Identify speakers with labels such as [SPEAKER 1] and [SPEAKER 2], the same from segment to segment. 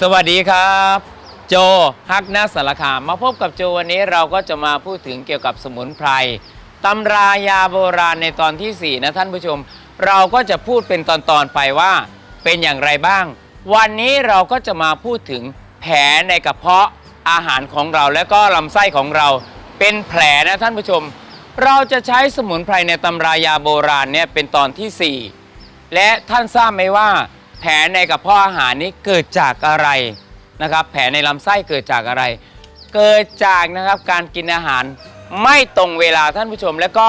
[SPEAKER 1] สวัสดีครับ โจฮักนาสารคามมาพบกับโจวันนี้เราก็จะมาพูดถึงเกี่ยวกับสมุนไพรตำรายาโบราณในตอนทีสี่ 4 นะท่านผู้ชม เราก็จะพูดเป็นตอนๆไปว่า เป็นอย่างไรบ้าง วันนี้เราก็จะมาพูดถึงแผลในกระเพาะอาหารของเราและก็ลำไส้ของเรา เป็นแผลนะท่านผู้ชม เราจะใช้สมุนไพรในตำรายาโบราณเนี่ยเป็นตอนทีสี่4 และท่านทราบไหมว่า ผลในกระเพาะอาหารนี้เกิดจากอะไรนะครับ แผลในลำไส้เกิดจากอะไร เกิดจากนะครับการกินอาหารไม่ตรงเวลาท่านผู้ชม และก็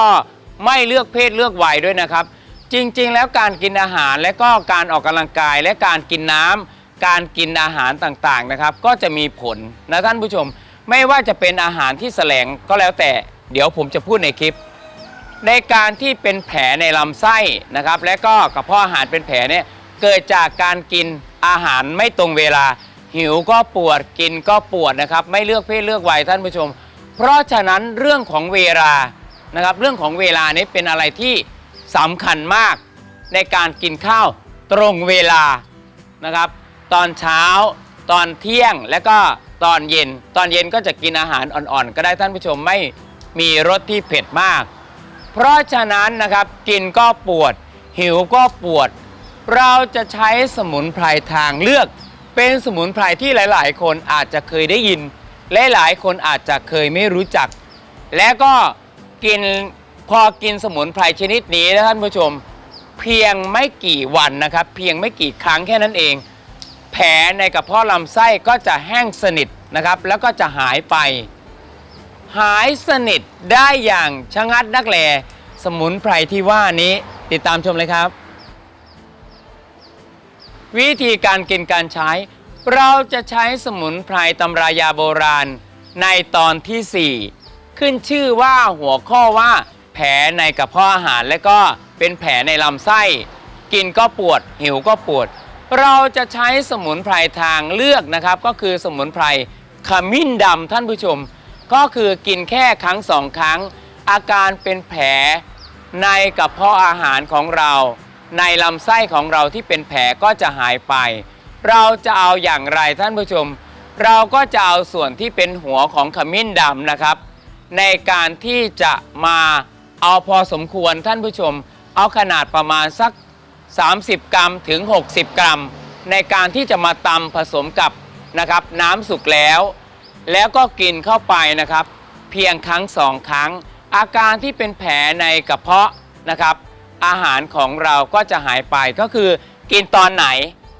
[SPEAKER 1] ไม่เลือกเพศเลือกวัยด้วยนะครับ จริงๆ แล้วการกินอาหารและก็การออกกำลังกายและการกินน้ำการกินอาหารต่างๆนะครับ ก็จะมีผลนะท่านผู้ชม ไม่ว่าจะเป็นอาหารที่แสลงก็แล้วแต่ เดี๋ยวผมจะพูดในคลิป ในการที่เป็นแผลในลำไส้นะครับ และก็กระเพาะอาหารเป็นแผลเนี่ย เกิดจากการกินอาหารไม่ตรงเวลา หิวก็ปวดกินก็ปวดนะครับ ไม่เลือกเพศเลือกวัยท่านผู้ชม เพราะฉะนั้นเรื่องของเวลานะครับ เรื่องของเวลานี้เป็นอะไรที่สำคัญมากในการกินข้าวตรงเวลานะครับ ตอนเช้า ตอนเที่ยงและก็ตอนเย็น ตอนเย็นก็จะกินอาหารอ่อนๆ ก็ได้ท่านผู้ชมไม่มีรสที่เผ็ดมาก เพราะฉะนั้นนะครับกินก็ปวด หิวก็ปวด เราจะใช้สมุนไพรทางเลือก เป็นสมุนไพรที่หลาย ๆ คนอาจจะเคยได้ยิน และหลายคนอาจจะเคยไม่รู้จัก และก็กินพอกินสมุนไพรชนิดนี้นะท่านผู้ชม เพียงไม่กี่วันนะครับ เพียงไม่กี่ครั้งแค่นั้นเอง แผลในกระเพาะลำไส้ก็จะแห้งสนิทนะครับ แล้วก็จะหายไป หายสนิทได้อย่างชะงัดนักแลสมุนไพรที่ว่านี้ติดตามชมเลยครับ วิธีการกินการใช้ เราจะใช้สมุนไพรตำรายาโบราณ ในตอนที่ 4 ขึ้นชื่อว่าหัวข้อว่า แผลในกระเพาะอาหาร และก็เป็นแผลในลำไส้ กินก็ปวด หิวก็ปวด เราจะใช้สมุนไพรทางเลือกนะครับ ก็คือสมุนไพรขมิ้นดำท่านผู้ชม ก็คือกินแค่ครั้งสองครั้ง อาการเป็นแผลในกระเพาะอาหารของเรา ในลำไส้ของเราที่เป็นแผลก็จะหายไป เราจะเอาอย่างไรท่านผู้ชม เราก็จะเอาส่วนที่เป็นหัวของขมิ้นดำนะครับ ในการที่จะมาเอาพอสมควรท่านผู้ชม เอาขนาดประมาณสัก 30 กรัมถึง 60 กรัม ในการที่จะมาตำผสมกับนะครับน้ำสุกแล้ว แล้วก็กินเข้าไปนะครับ เพียงครั้งสองครั้ง อาการที่เป็นแผลในกระเพาะนะครับ อาหารของเราก็จะหายไปก็คือกินตอนไหน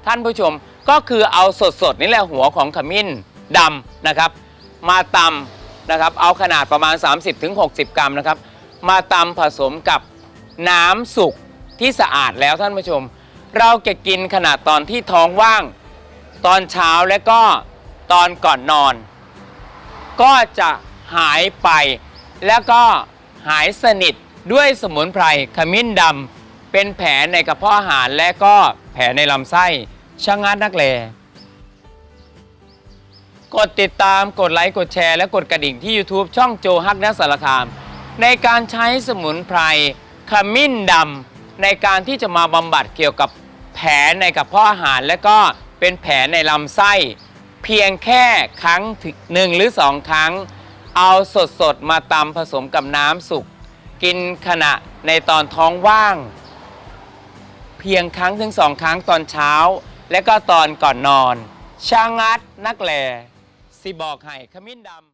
[SPEAKER 1] ท่านผู้ชมก็คือเอาสดๆนี่แหละหัวของขมิ้นดำนะครับ มาตำนะครับ เอาขนาดประมาณ 30-60 กรัมนะครับ มาตำผสมกับน้ำสุกที่สะอาดแล้วท่านผู้ชม เราจะกินขนาดตอนที่ท้องว่าง ตอนเช้าและก็ตอนก่อนนอน ก็จะหายไปแล้วก็หายสนิท ด้วยสมุนไพรขมิ้นดำเป็นแผลในกระเพาะอาหารและก็แผลในลำไส้ชะงัดนักแลกดติดตามกดไลค์ กดแชร์และกดกระดิ่งที่ YouTube ช่องโจฮักนักสารคาม ในการใช้สมุนไพรขมิ้นดำในการที่จะมาบำบัดเกี่ยวกับแผลในกระเพาะอาหาร และก็เป็นแผลในลำไส้ เพียงแค่ครั้งถึงหนึ่งหรือสองครั้ง เอาสดๆมาตำผสมกับน้ำสุก กินขณะในตอนท้องว่าง เพียงครั้งถึงสองครั้งตอนเช้า และก็ตอนก่อนนอน ช่างัดนักแหล่สิบอกให้ขมิ้นดำ